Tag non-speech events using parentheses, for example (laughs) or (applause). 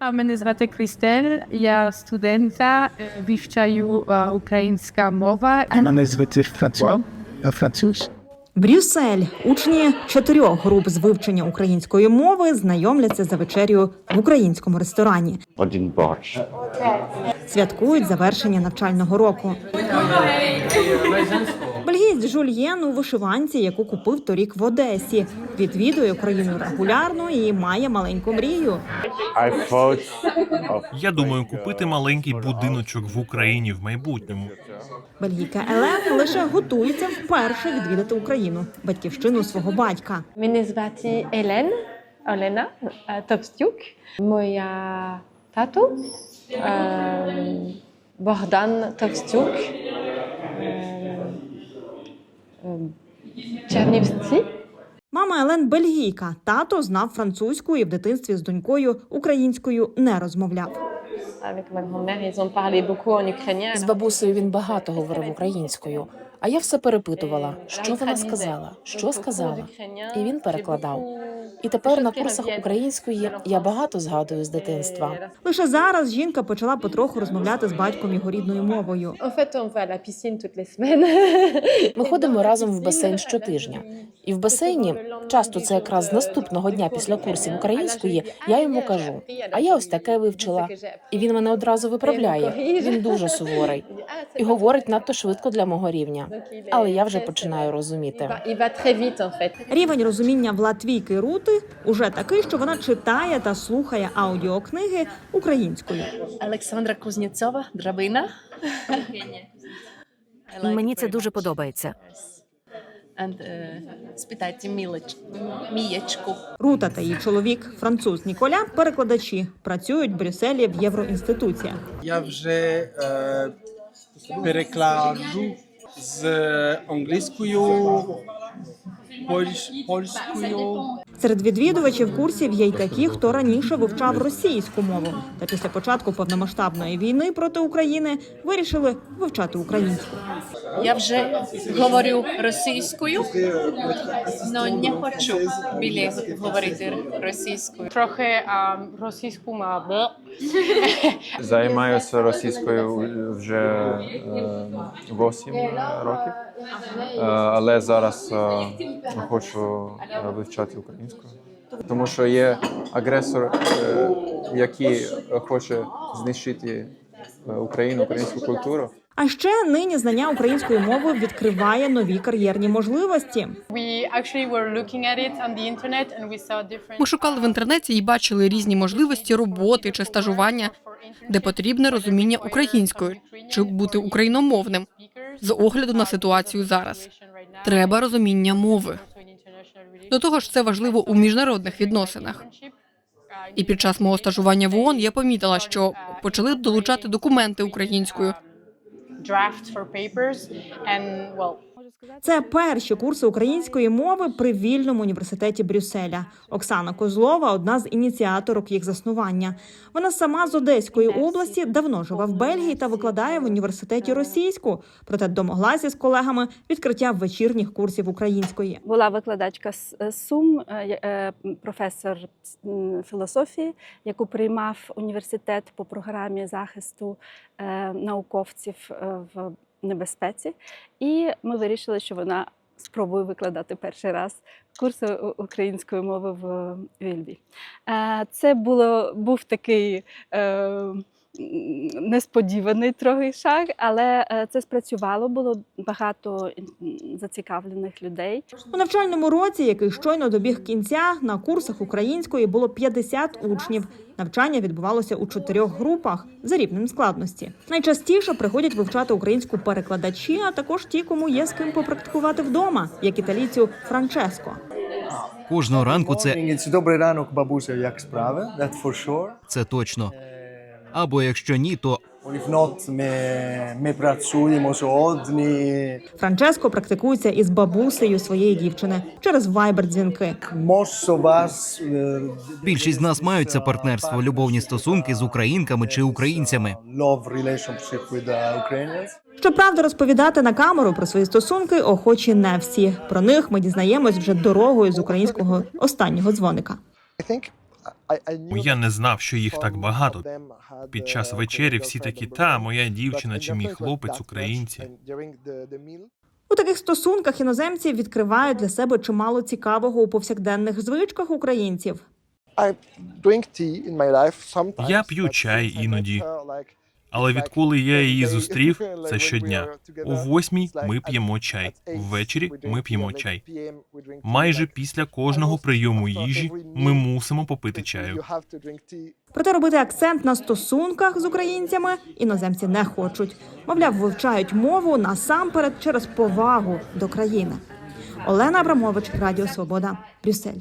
А мене звати Крістель, я студентка, е, вивчаю е, українська мова. Мене звати Франсуа. Француз. Брюссель. Учні чотирьох груп з вивчення української мови знайомляться за вечерю в українському ресторані. Один борщ. Святкують завершення навчального року. Бельгієць Жульєн у вишиванці, яку купив торік в Одесі. Відвідує Україну регулярно і має маленьку мрію. Я думаю купити маленький будиночок в Україні в майбутньому. Бельгійка Елен лише готується вперше відвідати Україну, батьківщину свого батька. Мене звати Елен, Олена е, Товстюк. Моя тату е, Богдан Товстюк. Е, е, Чернівці. Мама Елен бельгійка. Тато знав французьку і в дитинстві з донькою українською не розмовляв. З бабусею він багато говорив українською, а я все перепитувала, що вона сказала, що сказала. І він перекладав. І тепер на курсах української я багато згадую з дитинства. Лише зараз жінка почала потроху розмовляти з батьком його рідною мовою. Ми ходимо разом в басейн щотижня. І в басейні, часто це якраз з наступного дня після курсів української, я йому кажу: а я ось таке вивчила. І він мене одразу виправляє. Він дуже суворий і говорить надто швидко для мого рівня. Але я вже починаю розуміти. Рівень розуміння в Латвійки Рути уже такий, що вона читає та слухає аудіокниги українською. Олександра Кузнєцова, драбина. Мені це дуже подобається. Е, спитайте Мієчку. Рута та її чоловік, француз Ніколя, перекладачі, працюють в Брюсселі в євроінституціях. Я вже е, перекладу з англійською, польською. Серед відвідувачів курсів є й такі, хто раніше вивчав російську мову. Та після початку повномасштабної війни проти України вирішили вивчати українську. Я вже говорю російською, але не хочу більше говорити російською. Трохи а, російську мову. (laughs) Займаюся російською вже 8 років, Е, але зараз е, хочу е, вивчати українську. Тому що є агресор, е, який хоче знищити е, Україну, українську культуру. А ще нині знання української мови відкриває нові кар'єрні можливості. Ми шукали в інтернеті і бачили різні можливості роботи чи стажування, де потрібне розуміння української чи бути україномовним з огляду на ситуацію зараз. Треба розуміння мови. До того ж, це важливо у міжнародних відносинах. І під час мого стажування в ООН я помітила, що почали долучати документи українською. Це перші курси української мови при вільному університеті Брюсселя. Оксана Козлова одна з ініціаторок їх заснування. Вона сама з Одеської області давно живе в Бельгії та викладає в університеті російську. Проте домоглася з колегами відкриття вечірніх курсів української. Була викладачка з з Сум, е, е, професор філософії, яку приймав університет по програмі захисту е, науковців е, в небезпеці. І ми вирішили, що вона спробує викладати перший раз курси української мови в Вільбі. Е, Це було, був такий. Несподіваний трохи шаг, але е, це спрацювало. Було багато зацікавлених людей. У навчальному році, який щойно добіг кінця, на курсах української було 50 учнів. Навчання відбувалося у чотирьох групах за рівнем складності. Найчастіше приходять вивчати українську перекладачі, а також ті, кому є з ким попрактикувати вдома, як італійцю Франческо. Кожного ранку це, добрий ранок, бабуся, як справи? That for sure. це точно. Або якщо ні, то If ми. Франческо практикується із бабусею своєї дівчини через вайбер-дзвінки. Most of е, більшість з нас мають це партнерство, любовні стосунки з українками чи українцями. love relationship with. Щоправда, розповідати на камеру про свої стосунки охочі не всі. Про них ми дізнаємось вже дорогою з українського останнього дзвоника. I Я не знав, що їх так багато. Під час вечері всі такі, та моя дівчина чи мій хлопець українці. У таких стосунках іноземці відкривають для себе чимало цікавого у повсякденних звичках українців. Я п'ю чай іноді, але відколи я її зустрів, це щодня. О восьмій ми п'ємо чай. Ввечері ми п'ємо чай. Майже після кожного прийому їжі ми мусимо попити чаю. Проте робити акцент на стосунках з українцями іноземці не хочуть. Мовляв, вивчають мову насамперед через повагу до країни. Олена Абрамович, Радіо Свобода, Брюссель.